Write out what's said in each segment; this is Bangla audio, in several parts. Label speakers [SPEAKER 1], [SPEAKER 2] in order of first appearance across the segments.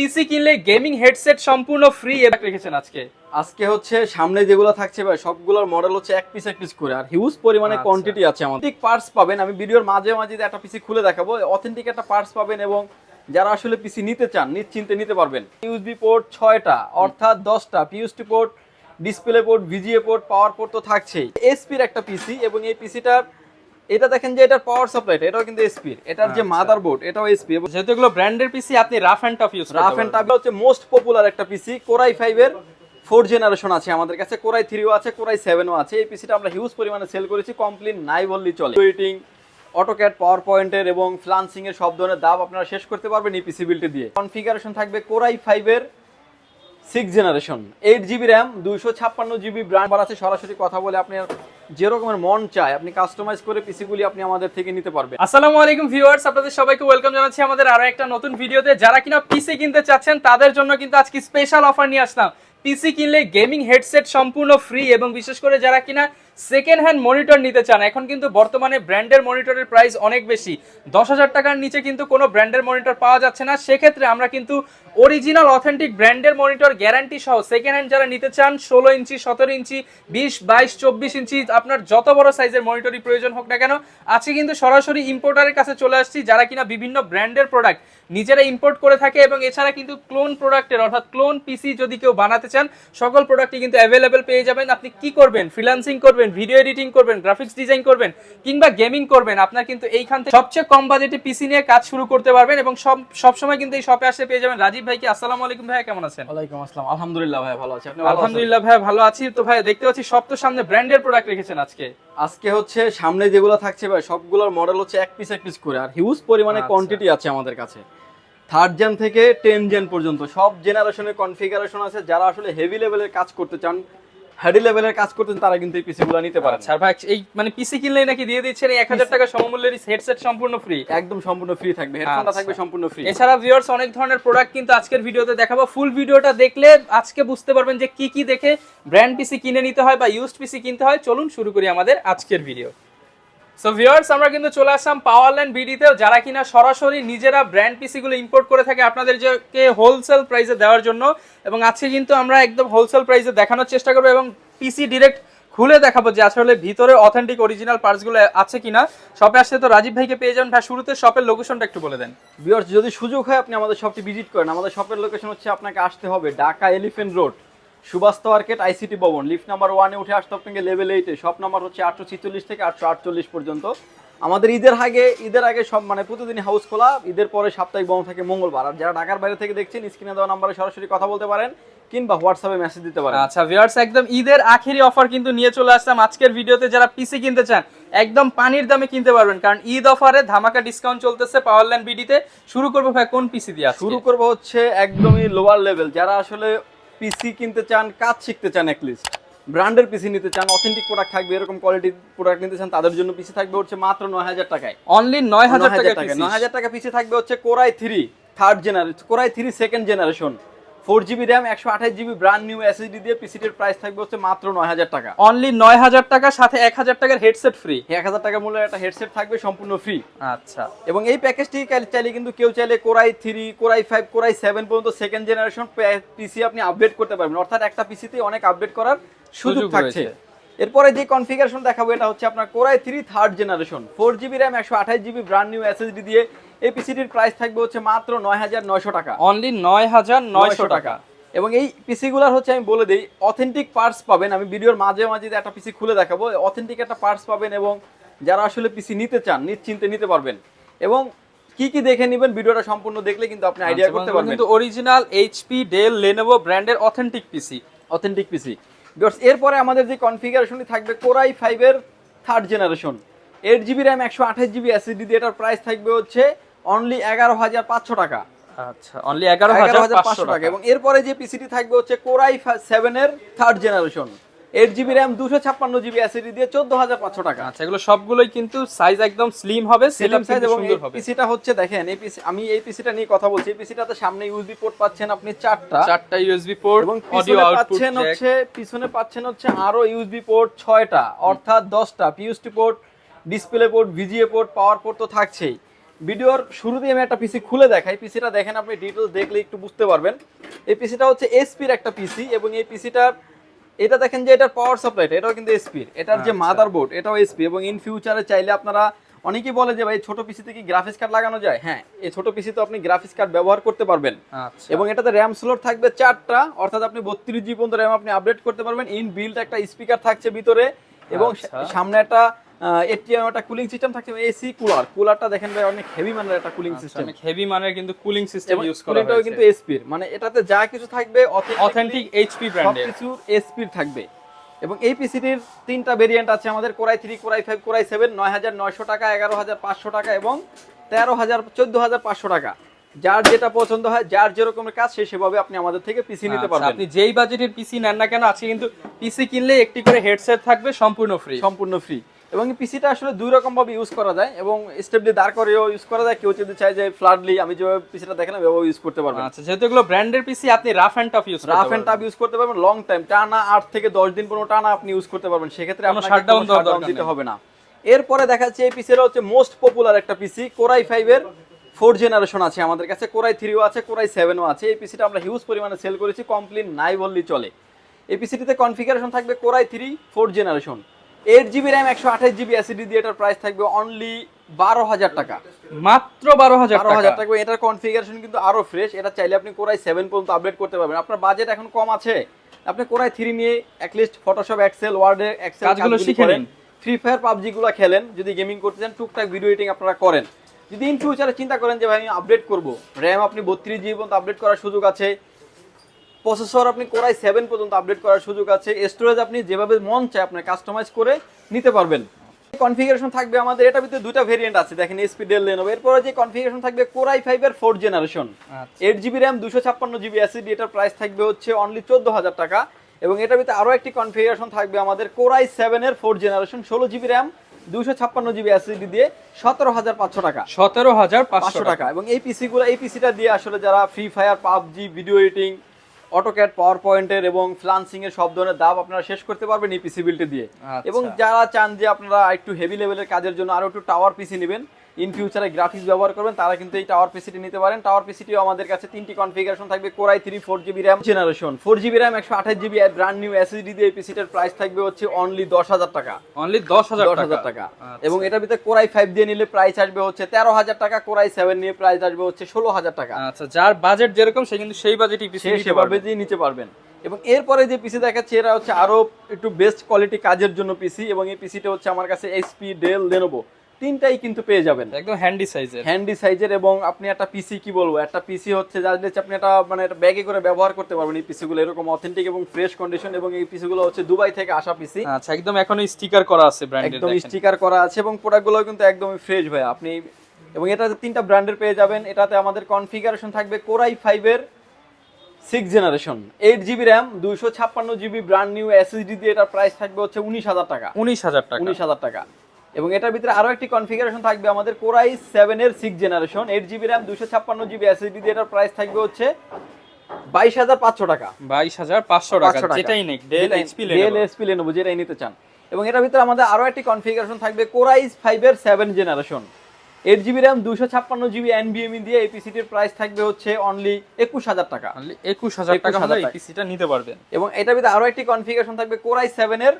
[SPEAKER 1] পিসি কিনলে গেমিং হেডসেট সম্পূর্ণ ফ্রি রেখেছেন আজকে।
[SPEAKER 2] আজকে হচ্ছে সামনে যেগুলো থাকছে ভাই সবগুলোর মডেল হচ্ছে এক পিস এক পিস করে। আর হিউজ পরিমাণে
[SPEAKER 1] আচ্ছা।
[SPEAKER 2] কোয়ান্টিটি আছে আমাদের। ঠিক পার্টস পাবেন। আমি ভিডিওর মাঝে মাঝে একটা পিসি খুলে দেখাবো অথেন্টিক একটা পার্টস পাবেন এবং যারা আসলে পিসি নিতে চান নিশ্চিন্তে নিতে পারবেন। ইউএসবি পোর্ট ছয়টা অর্থাৎ দশটা। পিউএসটি port display port VGA port power port তো থাকছেই। এসপির একটা পিসি এবং এই পিসিটার এটা দেখেন যে এটার পাওয়ার সাপ্লাইটা এটাও কিন্তু এসপির এটার যে
[SPEAKER 1] আচ্ছা।
[SPEAKER 2] মাদার বোর্ড এটাও এসপি
[SPEAKER 1] যেহেতু এগুলো ব্র্যান্ডের পিসি আপনি rough and tough use
[SPEAKER 2] rough and tough হচ্ছে মোস্ট পপুলার একটা পিসি কোরাই ফাইভ এর ফোর জেনারেশন আছে আমাদের কাছে। কোরাই থ্রিও আছে কোরাই সেভেনও আছে। এই পিসিটা আমরা হিউজ পরিমাণে সেল করেছি কমপ্লিট নাই বললেই চলে। এডিটিং অটোক্যাড পাওয়ার পয়েন্টের এবং ফ্লান্সিং এর সব ধরনের দাব আপনারা শেষ করতে পারবেন এই পিসি বিলটি দিয়ে। কনফিগারেশন থাকবে কোরাই ফাইভ এর six generation eight GB RAM দুইশো ছাপ্পান্ন জিবি ব্র্যান্ড আছে। সরাসরি কথা বলে আপনি যে রকমের মন চায়, আপনি কাস্টমাইজ করে পিসিগুলি আপনি আমাদের থেকে নিতে পারবেন।
[SPEAKER 1] আসসালামু আলাইকুম ভিউয়ার্স আপনাদের সবাইকে ওয়েলকাম জানাচ্ছি আমাদের আরও একটা নতুন ভিডিওতে যারা কিনা পিসি কিনতে চাচ্ছেন, তাদের জন্য কিন্তু আজকে স্পেশাল অফার নিয়ে আসলাম। পিসি কিনলে গেমিং হেডসেট সম্পূর্ণ ফ্রি এবং বিশেষ করে যারা কিনা সেকেন্ড হ্যান্ড মনিটর নিতে চান, এখন কিন্তু বর্তমানে ব্র্যান্ডের মনিটরের প্রাইস অনেক বেশি। দশ হাজার টাকার নিচে কিন্তু কোনো ব্র্যান্ডের মনিটর পাওয়া যাচ্ছে না। সেক্ষেত্রে আমরা কিন্তু অরিজিনাল অথেন্টিক ব্র্যান্ডের মনিটর গ্যারান্টি সহ সেকেন্ড হ্যান্ড যারা নিতে চান, ষোলো ইঞ্চি, সতেরো ইঞ্চি, বিশ, বাইশ, চব্বিশ ইঞ্চি, আপনার যত বড় সাইজের মনিটরই প্রয়োজন হোক না কেন, আজকে কিন্তু সরাসরি ইম্পোর্টারের কাছে চলে আসছি, যারা কিনা বিভিন্ন ব্র্যান্ডের প্রোডাক্ট নিজেরা ইম্পোর্ট করে থাকে এবং এছাড়া কিন্তু ক্লোন প্রোডাক্টের অর্থাৎ ক্লোন পিসি যদি কেউ বানাতে চান সকল প্রোডাক্টই কিন্তু অ্যাভেলেবেল পেয়ে যাবেন। আপনি কি করবেন? ফ্রিল্যান্সিং করবেন ভিডিও এডিটিং করবেন গ্রাফিক্স ডিজাইন করবেন কিংবা গেমিং করবেন আপনার কিন্তু এইখান থেকে সবচেয়ে কম বাজেটে পিসি নিয়ে কাজ শুরু করতে পারবেন এবং সব সবসময় কিন্তু এই শপে আসলে পেয়ে যাবেন। রাজীব ভাইকে আসসালামু আলাইকুম ভাই কেমন আছেন?
[SPEAKER 2] ওয়ালাইকুম আসসালাম। আলহামদুলিল্লাহ ভাই ভালো আছি। আপনি?
[SPEAKER 1] আলহামদুলিল্লাহ ভাই ভালো আছি। তো ভাই দেখতে পাচ্ছি সব তো সামনে ব্র্যান্ডের প্রোডাক্ট রেখেছেন আজকে।
[SPEAKER 2] আজকে হচ্ছে সামনে যেগুলো থাকছে ভাই সবগুলোর মডেল হচ্ছে এক পিস এক পিস করে আর হিউজ পরিমাণে
[SPEAKER 1] আচ্ছা।
[SPEAKER 2] কোয়ান্টিটি আছে আমাদের কাছে। থার্ড জেন থেকে টেন জেন পর্যন্ত। সব জেনারেশনের কনফিগারেশন আছে যারা আসলে হেভি লেভেলের কাজ করতে চান হেভি লেভেলের কাজ করতে চান তারা কিন্তু এই পিসিগুলো নিতে পারেন।
[SPEAKER 1] আচ্ছা আর ভাই এই মানে পিসি কিনলেই নাকি দিয়ে দিচ্ছেন এক হাজার টাকা সমমূল্যের হেডসেট সম্পূর্ণ ফ্রি
[SPEAKER 2] একদম সম্পূর্ণ ফ্রি থাকবে হেডফোনটা
[SPEAKER 1] আচ্ছা।
[SPEAKER 2] থাকবে সম্পূর্ণ ফ্রি
[SPEAKER 1] এছাড়া ভিউয়ার্স অনেক ধরনের প্রোডাক্ট কিন্তু আজকের ভিডিওতে দেখাবো। ফুল ভিডিওটা দেখলে আজকে বুঝতে পারবেন যে কি কি দেখে ব্র্যান্ড পিসি কিনে নিতে হয় বা ইউজড পিসি কিনতে হয়। চলুন শুরু করি আমাদের আজকের ভিডিও সো ভিউয়ার্স আমরা কিন্তু চলে আসলাম পাওয়ারল্যান্ড বিডিতে যারা কিনা সরাসরি নিজেরা ব্র্যান্ড পিসিগুলো ইম্পোর্ট করে থাকে আপনাদের যে হোলসেল প্রাইসে দেওয়ার জন্য। এবং আজকে কিন্তু আমরা একদম হোলসেল প্রাইসে দেখানোর চেষ্টা করব এবং পিসি ডিরেক্ট খুলে দেখাবো যে আসলে ভিতরে অথেন্টিক অরিজিনাল পার্টসগুলো আছে কিনা। শপে আসতে তো রাজীব ভাইকে পেয়ে যাবেন। ভাই, শুরুতে শপের লোকেশনটা একটু বলে দেন।
[SPEAKER 2] ভিউয়ার্স যদি সুযোগ হয়, আপনি আমাদের শপটি ভিজিট করেন। আমাদের শপের লোকেশন হচ্ছে আপনাকে আসতে হবে ঢাকা এলিফেন্ট রোড সুবাস্ত মার্কেট আইসিটি ভবন লিফট নাম্বার ওয়ানে উঠে আসতে আপনাকে লেভেল এইটে শপ নাম্বার হচ্ছে আটশো ছিচল্লিশ থেকে আটশো আটচল্লিশ পর্যন্ত। আমাদের ঈদের আগে ঈদের আগে সব মানে প্রতিদিন হাউস খোলা ঈদের পরে সাপ্তাহিক বন্ধ থাকে মঙ্গলবার। আর যারা ঢাকার বাইরে থেকে দেখছেন স্ক্রিনে দেওয়া নাম্বারে সরাসরি কথা বলতে পারেন কিংবা হোয়াটসঅ্যাপে মেসেজ দিতে পারেন।
[SPEAKER 1] আচ্ছা ভিউয়ার্স একদম ঈদের আখেরি অফার কিন্তু নিয়ে চলে আসলাম আজকের ভিডিওতে। যারা পিসি কিনতে চান একদম পানির দামে কিনতে পারবেন কারণ ঈদ অফারে ধামাকা ডিসকাউন্ট চলতেছে পাওয়ারল্যান্ড বিডিতে শুরু করব ভাই কোন পিসি দিয়ে
[SPEAKER 2] শুরু করব হচ্ছে একদমই লোয়ার লেভেল যারা আসলে পিসি কিনতে চান কাজ শিখতে চান অ্যাটলিস্ট ব্র্যান্ডের পিসি নিতে চান অথেন্টিক প্রোডাক্ট থাকবে এরকম কোয়ালিটির প্রোডাক্ট নিতে চান তাদের জন্য পিসি থাকবে হচ্ছে মাত্র নয় হাজার টাকায়।
[SPEAKER 1] অনলি নয় হাজার টাকা
[SPEAKER 2] নয় হাজার টাকা পিসি থাকবে হচ্ছে core i three third generation core i three second generation four GB RAM একশো আঠাশ জিবি ব্র্যান্ড নিউ এসএসডি দিয়ে পিসিটির প্রাইস থাকবে হচ্ছে মাত্র নয় হাজার টাকা।
[SPEAKER 1] অনলি নয় হাজার টাকা সাথে এক হাজার টাকার হেডসেট ফ্রি
[SPEAKER 2] এক হাজার টাকা মূল্যের একটা হেডসেট থাকবে সম্পূর্ণ ফ্রি
[SPEAKER 1] আচ্ছা।
[SPEAKER 2] এবং এই প্যাকেজটি চাইলে কিন্তু কেউ চাইলে core i three core i five core i seven পর্যন্ত সেকেন্ড জেনারেশন পিসি আপনি আপডেট করতে পারবেন। অর্থাৎ একটা পিসিতে অনেক আপডেট করার সুযোগ থাকছে। এরপরে যে কনফিগারেশন দেখাবো এটা হচ্ছে আপনার core i three third generation four GB RAM একশো আঠাশ জিবি ব্র্যান্ড নিউ এসএসডি দিয়ে এই পিসিটির প্রাইস থাকবে হচ্ছে মাত্র নয় হাজার নয়শো টাকা।
[SPEAKER 1] অনলি নয় হাজার নয়শো টাকা।
[SPEAKER 2] এবং এই পিসিগুলোর হচ্ছে আমি বলে দিই অথেন্টিক পার্টস পাবেন। আমি ভিডিওর মাঝে মাঝে একটা পিসি খুলে দেখাবো অথেন্টিক একটা পার্টস পাবেন এবং যারা আসলে পিসি নিতে চান নিশ্চিন্তে নিতে পারবেন। এবং কি কি দেখে নেবেন ভিডিওটা সম্পূর্ণ দেখলে কিন্তু আপনি আইডিয়া
[SPEAKER 1] আচ্ছা,
[SPEAKER 2] করতে পারবেন।
[SPEAKER 1] কিন্তু অরিজিনাল এইচপি ডেল লেনোভো ব্র্যান্ডের অথেন্টিক পিসি
[SPEAKER 2] অথেন্টিক পিসি এরপরে আমাদের যে কনফিগারেশনটি থাকবে কোরাই ফাইভের third generation eight GB RAM একশো আঠাশ জিবি এসএসডি দিয়ে এটার প্রাইস থাকবে হচ্ছে অনলি এগারো হাজার পাঁচশো টাকা।
[SPEAKER 1] আচ্ছা অনলি এগারো হাজার পাঁচশো
[SPEAKER 2] টাকা। এবং এরপরে যে পিসিটি থাকবে হচ্ছে কোরাই সেভেন এর third generation eight GB RAM দুশো ছাপ্পান্ন জিবি এসএসডি দিয়ে চোদ্দ হাজার পাঁচশো টাকা।
[SPEAKER 1] আচ্ছা এগুলো সবগুলোই কিন্তু সাইজ একদম স্লিম হবে
[SPEAKER 2] সেলিম সাইজ এবং পিসিটা হচ্ছে দেখেন এই পিসি আমি এই পিসিটা নিয়ে কথা বলছি। এই পিসিটাতে সামনে ইউএসবি পোর্ট পাচ্ছেন আপনি চারটা।
[SPEAKER 1] চারটা ইউএসবি পোর্ট
[SPEAKER 2] এবং পিছনে পাচ্ছেন হচ্ছে পিছনে পাচ্ছেন হচ্ছে আরও ইউএসবি পোর্ট ছয়টা অর্থাৎ দশটা। পিউএসটি port display port VGA port power port তো থাকছেই। ভিডিওর শুরুতেই আমি একটা পিসি খুলে দেখাই। পিসিটা দেখেন আপনি ডিটেলস দেখলে একটু বুঝতে পারবেন। এই পিসিটা হচ্ছে এসপির একটা পিসি এবং এই পিসিটার এটা দেখেন যে এটার পাওয়ার সাপ্লাইটা এটাও কিন্তু এসপির এটার যে
[SPEAKER 1] আচ্ছা।
[SPEAKER 2] মাদারবোর্ড এটাও এসপি এবং ইন ফিউচারে চাইলে আপনারা অনেকেই বলে যে ভাই ছোট পিসিতে কি গ্রাফিক্স কার্ড লাগানো যায়? হ্যাঁ এই ছোট পিসিতে আপনি গ্রাফিক্স কার্ড ব্যবহার করতে পারবেন।
[SPEAKER 1] আচ্ছা।
[SPEAKER 2] এবং এটাতে র্যাম স্লট থাকবে চারটা অর্থাৎ আপনি বত্রিশ জি পর্যন্ত র্যাম আপনি আপডেট করতে পারবেন। ইন বিল্ড একটা স্পিকার থাকছে ভিতরে। এবং
[SPEAKER 1] আচ্ছা।
[SPEAKER 2] সামনে একটা একটা কুলিং সিস্টেম থাকছে এসি কুলার কুলারটা দেখেন ভাই অনেক হেভি মানের একটা কুলিং সিস্টেম
[SPEAKER 1] অনেক হেভি মানের কিন্তু কুলিং সিস্টেম ইউজ করা হয়েছে।
[SPEAKER 2] কিন্তু এসপির মানে এটাতে যা কিছু থাকবে
[SPEAKER 1] অথেন্টিক এইচপি ব্র্যান্ডের
[SPEAKER 2] সবকিছু এসপির থাকবে। এবং এই পিসিটির তিনটা ভেরিয়েন্ট আছে আমাদের core i three core i five core i seven নয় হাজার নয়শো টাকা এগারো হাজার পাঁচশো টাকা এবং তেরো হাজার চোদ্দ হাজার পাঁচশো টাকা। যার যেটা পছন্দ হয় যার যেরকমের কাজ সে সেভাবে আপনি আমাদের থেকে পিসি নিতে
[SPEAKER 1] আচ্ছা,
[SPEAKER 2] পারবেন।
[SPEAKER 1] আপনি যেই বাজেটের পিসি নেন না কেন আজকে কিন্তু পিসি কিনলে একটি করে হেডসেট থাকবে সম্পূর্ণ ফ্রি
[SPEAKER 2] সম্পূর্ণ ফ্রি এবং এই পিসিটা আসলে দুই রকম ভাবে ইউজ করা যায় এবং স্টেবলি দাঁড় করেও ইউজ করা যায়। কেউ যদি চায় যে ফ্ল্যাটলি আমি যেভাবে পিসিটা দেখলাম এভাবে ইউজ করতে পারবেন।
[SPEAKER 1] আচ্ছা যেহেতু এগুলো ব্র্যান্ডের পিসি আপনি rough and tough use
[SPEAKER 2] rough and tough use করতে পারবেন লং টাইম টানা আট থেকে দশ দিন পনেরো টানা আপনি ইউজ করতে পারবেন। সেক্ষেত্রে
[SPEAKER 1] দেওয়ার
[SPEAKER 2] shutdown
[SPEAKER 1] দরকার
[SPEAKER 2] দিতে হবে না। এরপরে দেখা যাচ্ছে এই পিসিটা হচ্ছে মোস্ট পপুলার একটা পিসি কোরাই ফাইভের ফোর জেনারেশন আছে আমাদের কাছে। কোরাই থ্রিও আছে কোরাই সেভেনও আছে। এই পিসিটা আমরা হিউজ পরিমাণে সেল করেছি কমপ্লিট নাই বললেই চলে। এই পিসিটিতে কনফিগারেশন থাকবে core i three four generation eight GB RAM একশো আঠাশ জিবি অ্যাসিডি দিয়ে এটার প্রাইস থাকবে অনলি বারো হাজার টাকা।
[SPEAKER 1] মাত্র বারো হাজার
[SPEAKER 2] বারো হাজার
[SPEAKER 1] টাকা।
[SPEAKER 2] এটার কনফিগারেশন কিন্তু আরও ফ্রেশ এটা চাইলে আপনি কোরাই সেভেন পর্যন্ত আপডেট করতে পারবেন। আপনার বাজেট এখন কম আছে। আপনি কোরাই থ্রি নিয়ে অ্যাটলিস্ট ফটোশপ এক্সেল ওয়ার্ডে এক্সেল
[SPEAKER 1] কাজগুলো শিখে নিন।
[SPEAKER 2] ফ্রি ফায়ার পাবজি গুলো খেলেন। যদি গেমিং করতে চান টুকটাক ভিডিও এডিটিং আপনারা করেন। যদি ইন ফিউচারে চিন্তা করেন যে ভাই আমি আপডেট করব। র্যাম আপনি বত্রিশ জিবি পর্যন্ত আপডেট করার সুযোগ আছে। প্রসেসর আপনি কোরাই সেভেন পর্যন্ত আপডেট করার সুযোগ আছে। স্টোরেজ আপনি যেভাবে মন চায় আপনি কাস্টমাইজ করে নিতে পারবেন। কনফিগারেশন থাকবে আমাদের এটা ভিতরে দুটো ভেরিয়েন্ট আছে। দেখেন এসপি ডেল লেনোভো এরপরে যে কনফিগারেশন থাকবে কোরাই ফাইভের fourth generation. Eight GB RAM দুশো ছাপ্পান্ন জিবি অ্যাসিডি এটার প্রাইস থাকবে হচ্ছে অনলি চোদ্দ হাজার টাকা। এবং এটার ভিতরে আরও একটি কনফিগারেশন থাকবে আমাদের কোরাই সেভেনের ফোর্থ জেনারেশন ষোলো জিবি র্যাম দুশো ছাপ্পান্ন জিবি অ্যাসিডি দিয়ে সতেরো হাজার পাঁচশো টাকা।
[SPEAKER 1] সতেরো হাজার পাঁচশো টাকা।
[SPEAKER 2] এবং এই পিসিগুলো এই পিসিটা দিয়ে আসলে যারা free fire PUBG video editing AutoCAD power পয়েন্টের এবং ফ্লান্সিং এর সব ধরনের দাব আপনারা শেষ করতে পারবেন এই পিসি বিলটি দিয়ে
[SPEAKER 1] আচ্ছা।
[SPEAKER 2] এবং যারা চান যে আপনারা একটু হেভি লেভেলের কাজের জন্য আরও একটু টাওয়ার পিসি নেবেন ইন ফিউচারে গ্রাফিক্স ব্যবহার করবেন তারা কিন্তু এই টাওয়ার পিসিটি নিতে পারেন। টাওয়ার পিসিটিও আমাদের কাছে তিনটি কনফিগারেশন থাকবে core i three four GB RAM generation four GB RAM একশো আঠাশ জিবি ব্র্যান্ড নিউ এসএসডি দিয়ে এই পিসিটার প্রাইস থাকবে হচ্ছে অনলি দশ হাজার টাকা।
[SPEAKER 1] অনলি দশ হাজার
[SPEAKER 2] দশ হাজার টাকা।
[SPEAKER 1] আচ্ছা।
[SPEAKER 2] এবং এটার ভিতরে কোরাই ফাইভ দিয়ে নিলে প্রাইস আসবে হচ্ছে তেরো হাজার টাকা কোরাই সেভেন নিয়ে প্রাইস আসবে হচ্ছে ষোলো হাজার টাকা।
[SPEAKER 1] আচ্ছা যার বাজেট যেরকম সে কিন্তু সেই বাজেটই পিসি
[SPEAKER 2] সেভাবে দিয়ে নিতে পারবেন। এবং এরপরে যে পিসি দেখাচ্ছে এরা হচ্ছে আরও একটু বেস্ট কোয়ালিটি কাজের জন্য পিসি এবং এই পিসিটা হচ্ছে আমার কাছে এইচপি ডেল লেনোভো তিনটাই কিন্তু পেয়ে যাবেন।
[SPEAKER 1] একদম হ্যান্ডি সাইজের
[SPEAKER 2] হ্যান্ডি সাইজের এবং আপনি একটা পিসি কি বলব? একটা পিসি হচ্ছে যা হচ্ছে আপনি একটা মানে একটা ব্যাগে করে ব্যবহার করতে পারবেন এই পিসিগুলো এরকম অথেন্টিক এবং ফ্রেশ কন্ডিশন এবং এই পিসিগুলো হচ্ছে দুবাই থেকে আসা পিসি
[SPEAKER 1] আচ্ছা একদম এখনও স্টিকার করা আছে ব্র্যান্ডের
[SPEAKER 2] একদম স্টিকার করা আছে এবং প্রোডাক্টগুলো কিন্তু একদমই ফ্রেশ ভাই। আপনি এবং এটাতে তিনটা ব্র্যান্ডের পেয়ে যাবেন। এটাতে আমাদের কনফিগারেশন থাকবে কোরাই ফাইভের six generation eight GB RAM দুইশো ছাপ্পান্ন জিবি ব্র্যান্ড নিউ এসএসডি দিয়ে এটার প্রাইস থাকবে হচ্ছে উনিশ হাজার টাকা।
[SPEAKER 1] উনিশ হাজার টাকা।
[SPEAKER 2] উনিশ হাজার টাকা। এবং এটার ভিতরে আরও একটি কনফিগারেশন থাকবে আমাদের কোরাই সেভেনের six generation eight GB RAM দুশো ছাপ্পান্ন জিবি এসএসডি দিয়ে এটার প্রাইস থাকবে হচ্ছে বাইশ হাজার পাঁচশো টাকা।
[SPEAKER 1] বাইশ হাজার পাঁচশো টাকা
[SPEAKER 2] 500 টাকা।
[SPEAKER 1] যেটাই নেই Dell HP
[SPEAKER 2] Dell SP Lenovo যেটাই নিতে চান। এবং এটার ভিতরে আমাদের আরও একটি কনফিগারেশন থাকবে কোরাইজ ফাইভের seven generation eight GB RAM দুশো ছাপ্পান্ন জিবি এনবিএমই দিয়ে এই পিসিটির প্রাইস থাকবে হচ্ছে অনলি একুশ হাজার টাকা।
[SPEAKER 1] একুশ হাজার টাকা
[SPEAKER 2] 21,000
[SPEAKER 1] হলে এই নিতে পারবেন।
[SPEAKER 2] এবং এটার ভিতরে আরও একটি কনফিগারেশন থাকবে কোরাই সেভেনের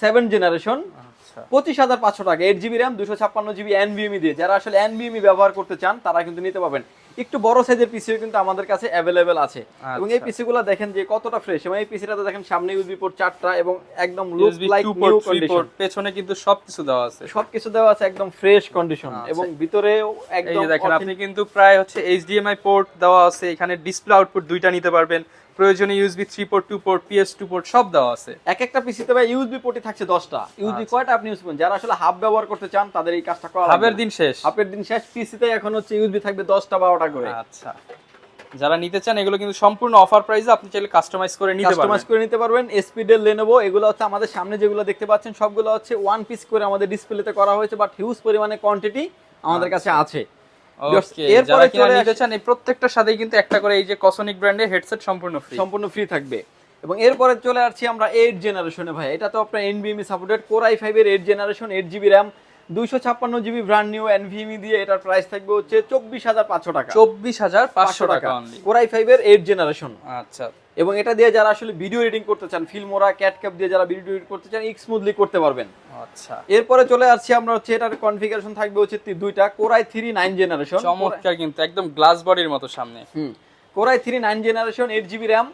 [SPEAKER 2] সেভেন জেনারেশন
[SPEAKER 1] আচ্ছা।
[SPEAKER 2] পঁচিশ হাজার পাঁচশো টাকা এইট জিবি র্যাম দুশো ছাপ্পান্ন জিবি এনবিএমই দিয়ে। যারা আসলে এনবিএমই ব্যবহার করতে চান তারা কিন্তু নিতে পারবেন। একটু বড় সাইজের পিসিও কিন্তু আমাদের কাছে অ্যাভেলেবেল আছে। এবং এই
[SPEAKER 1] আচ্ছা।
[SPEAKER 2] পিসিগুলো দেখেন যে কতটা ফ্রেশ এবং এই পিসিটাতে দেখেন সামনে ইউএসবি পোর্ট চারটা এবং একদম লুক লাইক নিউ কন্ডিশন
[SPEAKER 1] পেছনে কিন্তু সবকিছু দেওয়া আছে।
[SPEAKER 2] সবকিছু দেওয়া আছে একদম ফ্রেশ কন্ডিশন
[SPEAKER 1] আচ্ছা।
[SPEAKER 2] এবং ভিতরেও একদম
[SPEAKER 1] দেখেন আপনি কিন্তু প্রায় হচ্ছে এইচডিএমআই পোর্ট দেওয়া আছে। এখানে ডিসপ্লে আউটপুট দুইটা নিতে পারবেন। প্রয়োজনে USB three port two port PS two port সব দেওয়া আছে।
[SPEAKER 2] এক একটা পিসিতে ভাই ইউএসবি পোর্টই থাকছে দশটা। ইউএসবি
[SPEAKER 1] আচ্ছা।
[SPEAKER 2] কয়টা আপনি ইউজ করবেন? যারা আসলে হাব ব্যবহার করতে চান তাদের এই কাজটা করা
[SPEAKER 1] হাবের দিন শেষ।
[SPEAKER 2] হাফের দিন শেষ পিসিতে এখন হচ্ছে ইউএসবি থাকবে দশটা বারোটা করে।
[SPEAKER 1] আচ্ছা। যারা নিতে চান এগুলো কিন্তু সম্পূর্ণ অফার প্রাইসে আপনি চাইলে কাস্টমাইজ করে নিতে পারবেন।
[SPEAKER 2] কাস্টমাইজ করে নিতে পারবেন। এসপিডেল লেনোভো এগুলো হচ্ছে আমাদের সামনে যেগুলো দেখতে পাচ্ছেন সবগুলো হচ্ছে ওয়ান পিস করে আমাদের ডিসপ্লেতে করা হয়েছে বাট হিউজ পরিমাণে কোয়ান্টিটি আমাদের কাছে আছে। এরপরে চলে
[SPEAKER 1] নিতে চান এই প্রত্যেকটার সাথে কিন্তু একটা করে এই যে কসনিক ব্র্যান্ডের হেডসেট সম্পূর্ণ ফ্রি
[SPEAKER 2] সম্পূর্ণ ফ্রি থাকবে। এবং এরপরে চলে আসছি আমরা এইট জেনারেশনে ভাই এটা তো আপনার এনবিএমই সাপোর্টেড কোর আই ফাইভের eight generation eight GB RAM দুইশো ছাপ্পান্ন জিবি ব্র্যান্ড নিউ দিয়ে এটার প্রাইস থাকবে হচ্ছে চব্বিশ হাজার পাঁচশো টাকা।
[SPEAKER 1] চব্বিশ হাজার পাঁচশো টাকা
[SPEAKER 2] কোরাই ফাইভের এইট জেনারেশন
[SPEAKER 1] আচ্ছা।
[SPEAKER 2] এবং এটা দিয়ে যারা আসলে ভিডিও এডিটিং করতে চান ফিল্মোরা দিয়ে যারা ভিডিও এডিট করতে চান স্মুথলি করতে পারবেন।
[SPEAKER 1] আচ্ছা।
[SPEAKER 2] এরপরে চলে আসছি আমরা হচ্ছে এটার কনফিগারেশন থাকবে হচ্ছে দুইটা কোরাই থ্রি নাইন জেনারেশন
[SPEAKER 1] চমৎকার কিন্তু একদম গ্লাস বডির মতো সামনে।
[SPEAKER 2] হুম। Core i three nine generation eight GB RAM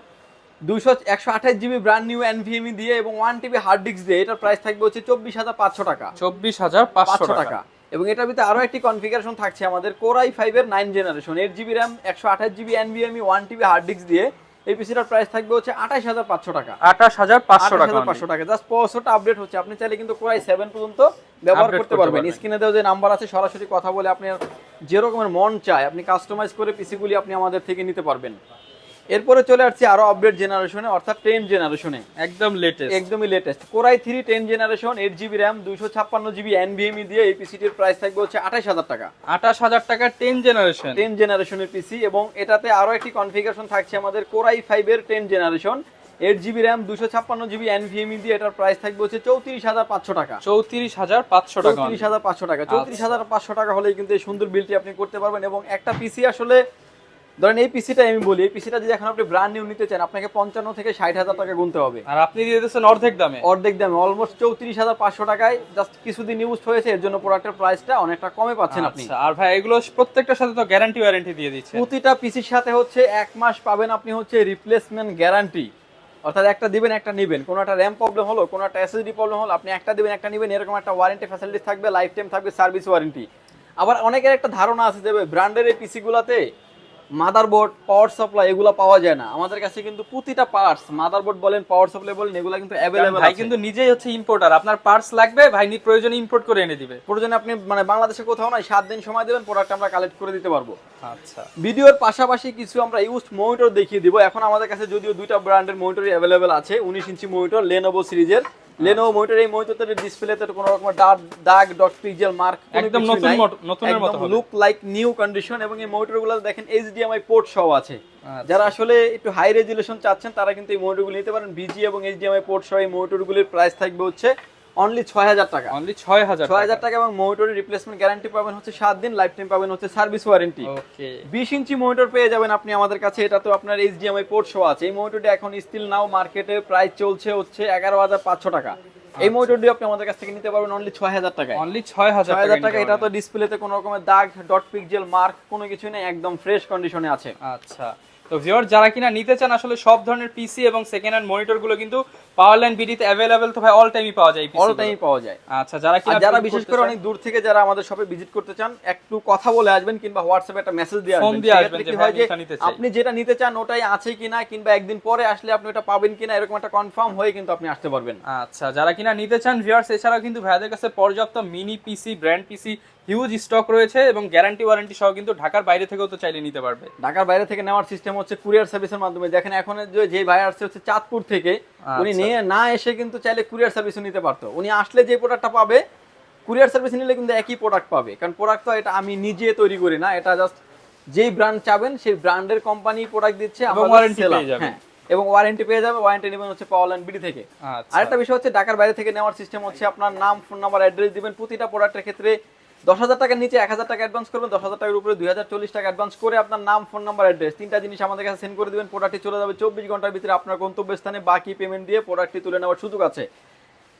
[SPEAKER 2] দুইশো একশো আঠাশ জিবি ব্র্যান্ড নিউ এনভিএমই দিয়ে এবং ওয়ান টিবি হার্ড ডিস্ক দিয়ে এটার প্রাইস থাকবে হচ্ছে চব্বিশ হাজার পাঁচশো টাকা।
[SPEAKER 1] চব্বিশ হাজার পাঁচশো টাকা।
[SPEAKER 2] এবং এটার ভিতরে আরও একটি কনফিগারেশন থাকছে আমাদের কোরাই ফাইভের nine generation eight GB RAM একশো আঠাশ GB NVMe one TB hard disk দিয়ে এই পিসিটার প্রাইস থাকবে হচ্ছে আঠাশ হাজার পাঁচশো টাকা।
[SPEAKER 1] আঠাশ হাজার পাঁচশো টাকা
[SPEAKER 2] পাঁচশো টাকা। জাস্ট প্রসেসরটা আপডেট হচ্ছে। আপনি চাইলে কিন্তু কোরাই সেভেন পর্যন্ত ব্যবহার করতে পারবেন।
[SPEAKER 1] পারবেন।
[SPEAKER 2] স্ক্রিনে দেওয়া যে নাম্বার আছে সরাসরি কথা বলে আপনি যে রকমের মন চায় আপনি কাস্টমাইজ করে পিসিগুলি আপনি আমাদের থেকে নিতে পারবেন। এরপরে চলে আসছি আরও আপডেট জেনারেশনে অর্থাৎ টেন জেনারেশনে
[SPEAKER 1] একদম লেটেস্ট
[SPEAKER 2] একদমই latest core i three ten generation eight GB RAM দুইশো ছাপ্পান্ন জিবি এনভিএমই দিয়ে এই পিসিটির প্রাইস থাকবে হচ্ছে আঠাশ হাজার টাকা।
[SPEAKER 1] আঠাশ হাজার টাকা টেন জেনারেশন
[SPEAKER 2] টেন জেনারেশনের পিসি এবং এটাতে আরও একটি কনফিগারেশন থাকছে আমাদের কোরাই ফাইভের ten generation eight GB RAM দুশো ছাপ্পান্ন জিবি এনভিএমই দিয়ে এটার প্রাইস থাকবে হচ্ছে চৌত্রিশ হাজার পাঁচশো টাকা।
[SPEAKER 1] চৌত্রিশ হাজার পাঁচশো টাকা।
[SPEAKER 2] চৌত্রিশ হাজার পাঁচশো টাকা। চৌত্রিশ হাজার পাঁচশো টাকা হলেই কিন্তু এই সুন্দর বিলটি আপনি করতে পারবেন এবং একটা পিসি আসলে ধরেন এই পিসিটা আমি বলি এই পিসিটা যদি এখন আপনি ব্র্যান্ড নিউ নিতে চান আপনাকে পঞ্চান্ন থেকে ষাট হাজার টাকা গুনতে হবে।
[SPEAKER 1] আর আপনি দিয়ে দিচ্ছেন অর্ধেক দামে।
[SPEAKER 2] অর্ধেক দামে অলমোস্ট চৌত্রিশ হাজার পাঁচশো টাকায় জাস্ট কিছুদিন ইউজ হয়েছে এর জন্য প্রোডাক্টের প্রাইসটা অনেকটা কমে পাচ্ছেন আপনি।
[SPEAKER 1] আচ্ছা আর ভাই এগুলো প্রত্যেকটার সাথে তো গ্যারান্টি ওয়ারেন্টি দিয়ে দিচ্ছে।
[SPEAKER 2] প্রতিটা পিসির সাথে হচ্ছে এক মাস পাবেন আপনি হচ্ছে রিপ্লেসমেন্ট গ্যারান্টি অর্থাৎ একটা দিবেন একটা নেবেন। কোনো একটা র্যাম প্রবলেম হলো কোনো একটা এসএসডি প্রবলেম হলো আপনি একটা দিবেন একটা নেবেন এরকম একটা ওয়ারেন্টি ফ্যাসিলিটি থাকবে লাইফ টাইম থাকবে সার্ভিস ওয়ারেন্টি আবার অনেকের একটা ধারণা আছে যে ব্র্যান্ডের এই পিসিগুলোতে মাদারবোর্ড পাওয়ার সাপ্লাই এগুলো পাওয়া যায় না। আমাদের কাছে কিন্তু প্রতিটা পার্টস মাদারবোর্ড বলেন পাওয়ার সাপ্লাই বলেন এগুলো কিন্তু অ্যাভেলেবেল
[SPEAKER 1] ভাই কিন্তু নিজেই হচ্ছে ইম্পোর্টার আপনার পার্টস লাগবে ভাই নি- প্রয়োজনে ইম্পোর্ট করে এনে দিবে।
[SPEAKER 2] প্রয়োজনে আপনি মানে বাংলাদেশে কোথাও নাই সাত দিন সময় দেবেন প্রোডাক্ট আমরা কালেক্ট করে দিতে পারব।
[SPEAKER 1] আচ্ছা।
[SPEAKER 2] ভিডিওর পাশাপাশি কিছু আমরা ইউজ মনিটর দেখিয়ে দিব। এখন আমাদের কাছে যদিও দুইটা ব্র্যান্ডের মনিটরই অ্যাভেলেবেল আছে উনিশ ইঞ্চি মনিটর লেনোভো সিরিজের। লেনোভো মনিটর এই মনিটরের ডিসপ্লেতে কোনো রকম দাগ দাগ ডট পিক্সেল মার্ক
[SPEAKER 1] একদম নতুন নতুনের মতো হবে।
[SPEAKER 2] লুক লাইক নিউ কন্ডিশন এবং এই মনিটরগুলো দেখেন এইচডিএমআই পোর্ট সহ আছে
[SPEAKER 1] আচ্ছা।
[SPEAKER 2] যারা আসলে একটু হাই রেজুলেশন চাচ্ছেন তারা কিন্তু এই মনিটরগুলো নিতে পারেন বিজি এবং এইচডিএমআই পোর্ট সহ এই মনিটরগুলির প্রাইস থাকবে হচ্ছে অনলি ছয় হাজার টাকা।
[SPEAKER 1] অনলি ছয় হাজার
[SPEAKER 2] ছয় হাজার টাকা এবং রিপ্লেসমেন্ট গ্যারান্টি পাবেন হচ্ছে সাত দিন লাইফ টাইম পাবেন হচ্ছে সার্ভিস ওয়ারেন্টি বিশ ইঞ্চি পেয়ে যাবেন আপনি আমাদের কাছে এটা তো আপনার এইচডিএমআই পোর্ট শো আছে। এই এখন স্টিল নাও মার্কেটে প্রাইস চলছে হচ্ছে এগারো হাজার পাঁচশো টাকা। এই মনিটরটি আপনি আমাদের কাছ থেকে নিতে পারবেন অনলি ছয় হাজার টাকায়
[SPEAKER 1] অনলি ছয় হাজার
[SPEAKER 2] হাজার টাকা এটা তো ডিসপ্লেতে কোনো রকমের দাগ ডট পিক্সেল মার্ক কোনো কিছু নেই একদম ফ্রেশ কন্ডিশনে আছে।
[SPEAKER 1] আচ্ছা। তো ভিউয়ার যারা কিনা নিতে চান আসলে সব ধরনের পিসি এবং সেকেন্ড হ্যান্ড মনিটরগুলো কিন্তু পাওয়ার লাইন বিডিতে অ্যাভেলেবেল তো ভাই অল টাইমই পাওয়া যায়
[SPEAKER 2] অল টাইম পাওয়া যায়।
[SPEAKER 1] আচ্ছা যারা কিনা
[SPEAKER 2] যারা বিশেষ করে অনেক দূর থেকে যারা আমাদের শপে ভিজিট করতে চান একটু কথা বলে আসবেন কিংবা হোয়াটসঅ্যাপে একটা মেসেজ দিয়ে আসবেন।
[SPEAKER 1] দিয়ে আসবেন যে ভাই নিতে চাই।
[SPEAKER 2] আপনি যেটা নিতে চান ওটাই আছে কিনা কিংবা একদিন পরে আসলে আপনি ওটা পাবেন কিনা এরকম একটা কনফার্ম হয়ে কিন্তু আপনি আসতে পারবেন।
[SPEAKER 1] আচ্ছা যারা কিনা নিতে চান ভিউয়ার্স এছাড়াও কিন্তু ভাইয়াদের কাছে পর্যাপ্ত mini PC brand PC huge stock রয়েছে এবং গ্যারান্টি ওয়ারেন্টি সহ কিন্তু ঢাকার বাইরে থেকেও তো চাইলে নিতে পারবে।
[SPEAKER 2] ঢাকার বাইরে থেকে নেওয়ার সিস্টেম হচ্ছে কুরিয়ার সার্ভিসের মাধ্যমে। দেখেন এখন যে ভাই আসছে হচ্ছে চাঁদপুর থেকে উনি
[SPEAKER 1] আচ্ছা।
[SPEAKER 2] নিয়ে না এসে কিন্তু চাইলে কুরিয়ার সার্ভিসও নিতে পারতো। উনি আসলে যে প্রোডাক্টটা পাবে কুরিয়ার সার্ভিস নিলে কিন্তু একই প্রোডাক্ট পাবে। কারণ প্রোডাক্ট তো এটা আমি নিজে তৈরি করি না এটা জাস্ট যেই ব্র্যান্ড চাবেন সেই ব্র্যান্ডের কোম্পানি প্রোডাক্ট দিচ্ছে
[SPEAKER 1] এবং warranty পেয়ে যাবেন।
[SPEAKER 2] হ্যাঁ এবং ওয়ারেন্টি পেয়ে যাবে ওয়ারেন্টি নেবেন হচ্ছে পাওয়ার লাইন বিডি থেকে।
[SPEAKER 1] আচ্ছা।
[SPEAKER 2] আরেকটা বিষয় হচ্ছে ঢাকার বাইরে থেকে নেওয়ার সিস্টেম হচ্ছে আপনার নাম ফোন নাম্বার অ্যাড্রেস দিবেন প্রতিটা প্রোডাক্টের ক্ষেত্রে দশ হাজার টাকার নিচে এক হাজার টাকা অ্যাডভান্স করবেন দশ হাজার টাকার উপরে দুই হাজার চল্লিশ টাকা অ্যাডভান্স করে আপনার নাম ফোন নাম্বার অ্যাড্রেস তিনটা জিনিস আমাদের কাছে সেন্ড করে দিবেন প্রোডাক্টটি চলে যাবে চব্বিশ ঘণ্টার ভিতরে আপনার গন্তব্যস্থানে বাকি পেমেন্ট দিয়ে প্রোডাক্টটি তুলে নেওয়ার সুযোগ আছে।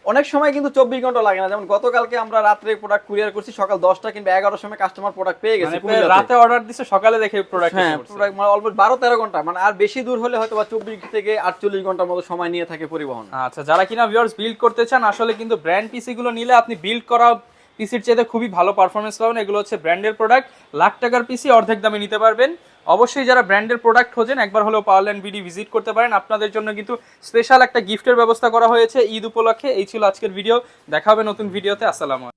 [SPEAKER 2] অনেক সময় কিন্তু চব্বিশ ঘণ্টা লাগে না যেমন গতকালকে আমরা রাত্রে প্রোডাক্ট কুরিয়ার করছি সকাল দশটা কিংবা এগারোটার সময় কাস্টমার প্রোডাক্ট পেয়ে গেছে
[SPEAKER 1] মানে রাতে অর্ডার দিচ্ছে সকালে দেখে প্রোডাক্ট
[SPEAKER 2] হ্যাঁ product মানে অল্প বারো তেরো ঘণ্টা মানে আর বেশি দূর হলে হয়তো বা চব্বিশ থেকে আটচল্লিশ ঘণ্টার মতো সময় নিয়ে থাকে পরিবহন।
[SPEAKER 1] আচ্ছা যারা কিনা ভিউয়ার্স বিল্ড করতে চান আসলে কিন্তু ব্র্যান্ড পিসি গুলো নিলে আপনি বিল্ড করা পিসির চেয়ে খুবই ভালো পারফরমেন্স পাবেন। এগুলো হচ্ছে ব্র্যান্ডের প্রোডাক্ট লাখ টাকার পিসি অর্ধেক দামে নিতে পারবেন। অবশ্যই যারা ব্র্যান্ডের প্রোডাক্ট খোঁজেন, একবার হলেও পাওয়ার ল্যান্ড বিডি ভিজিট করতে পারেন। আপনাদের জন্য কিন্তু স্পেশাল একটা গিফটের ব্যবস্থা করা হয়েছে ঈদ উপলক্ষে। এই ছিল আজকের ভিডিও দেখা হবে নতুন ভিডিওতে আসসালামু